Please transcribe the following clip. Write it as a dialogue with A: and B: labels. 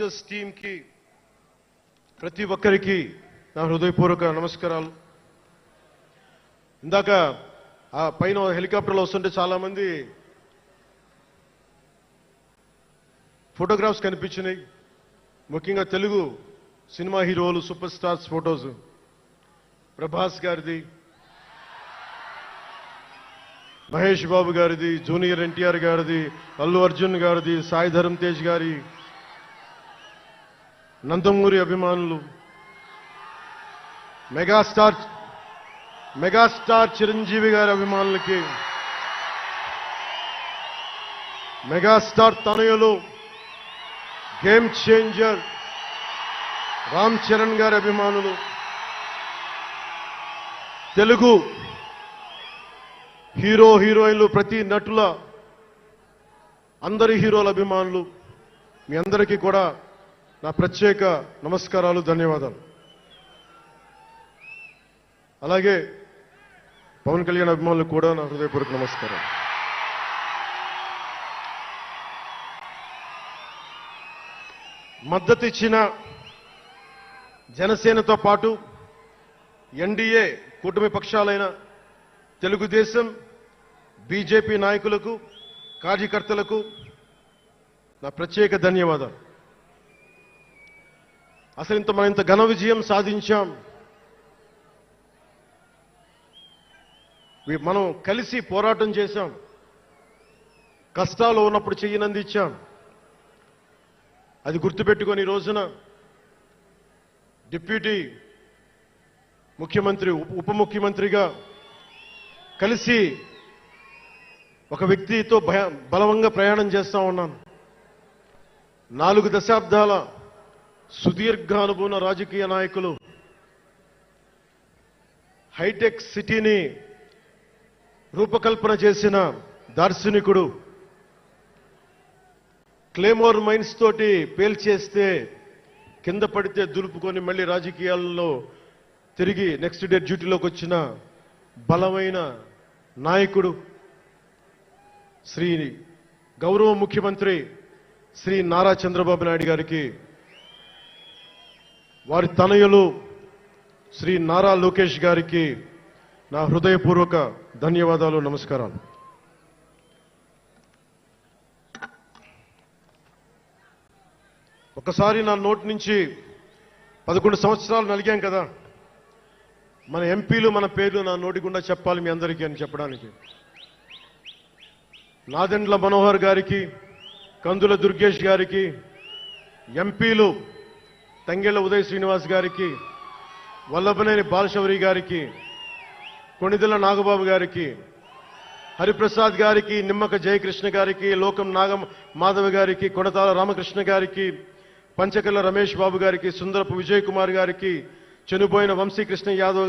A: Doctors టీమ్కి ప్రతి ఒక్కరికి నా హృదయపూర్వక నమస్కారాలు. ఇందాక ఆ పైన హెలికాప్టర్లో వస్తుంటే చాలామంది ఫోటోగ్రాఫ్స్ కనిపించినాయి. ముఖ్యంగా తెలుగు సినిమా హీరోలు సూపర్ స్టార్స్ ఫోటోస్. ప్రభాస్ గారిది మహేష్ బాబు గారిది జూనియర్ ఎన్టీఆర్ గారిది అల్లు అర్జున్ గారిది సాయి ధరమ్ తేజ్ గారి నందమూరి అభిమానులు మెగాస్టార్ మెగాస్టార్ చిరంజీవి గారి అభిమానులకి మెగాస్టార్ తనయులు గేమ్ చేంజర్ రామ్ చరణ్ గారి అభిమానులు తెలుగు హీరో హీరోయిన్లు ప్రతి నటుల అందరి హీరోల అభిమానులు మీ అందరికీ కూడా నా ప్రత్యేక నమస్కారాలు ధన్యవాదాలు. అలాగే పవన్ కళ్యాణ్ అభిమానులకు కూడా నా హృదయపూర్వక నమస్కారం మద్దతు ఇచ్చిన జనసేనతో పాటు ఎన్డీఏ కూటమి పక్షాలైన తెలుగుదేశం బీజేపీ నాయకులకు కార్యకర్తలకు నా ప్రత్యేక ధన్యవాదాలు. అసలు ఇంత మనం ఇంత ఘన విజయం సాధించాం. మనం కలిసి పోరాటం చేశాం. కష్టాలు ఉన్నప్పుడు చెయ్యినందిచ్చాం అది గుర్తుపెట్టుకొని రోజున డిప్యూటీ ముఖ్యమంత్రి ఉప- ముఖ్యమంత్రిగా కలిసి ఒక వ్యక్తితో భయ బలవంగా ప్రయాణం చేస్తా ఉన్నాను. నాలుగు దశాబ్దాల సుదీర్ఘ అనుభవం రాజకీయ నాయకులు హైటెక్ సిటీని రూపకల్పన చేసిన దార్శనికుడు క్లేమోర్ మైన్స్ తోటి పేల్చేస్తే కింద పడితే దులుపుకొని మళ్ళీ రాజకీయాల్లో తిరిగి నెక్స్ట్ డే డ్యూటీలోకి వచ్చిన బలమైన నాయకుడు శ్రీ గౌరవ ముఖ్యమంత్రి శ్రీ నారా చంద్రబాబు నాయుడు గారికి వారి తనయులు శ్రీ నారా లోకేష్ గారికి నా హృదయపూర్వక ధన్యవాదాలు నమస్కారాలు. ఒకసారి నా నోటి నుంచి పదకొండు సంవత్సరాలు నలిగాం కదా. మన ఎంపీలు మన పేర్లు నా నోటి గుండా చెప్పాలి మీ అందరికీ అని చెప్పడానికి. నాదెండ్ల మనోహర్ గారికి కందుల దుర్గేష్ గారికి ఎంపీలు తంగెళ్ళ ఉదయ్ శ్రీనివాస్ గారికి వల్లభనేని బాలశౌరి గారికి కొణిదెల నాగబాబు గారికి హరిప్రసాద్ గారికి నిమ్మక జయకృష్ణ గారికి లోకం నాగం మాధవ గారికి కొడతాల రామకృష్ణ గారికి పంచకల్ల రమేష్ బాబు గారికి సుందరపు విజయ్ కుమార్ గారికి చనిపోయిన వంశీకృష్ణ యాదవ్ గారికి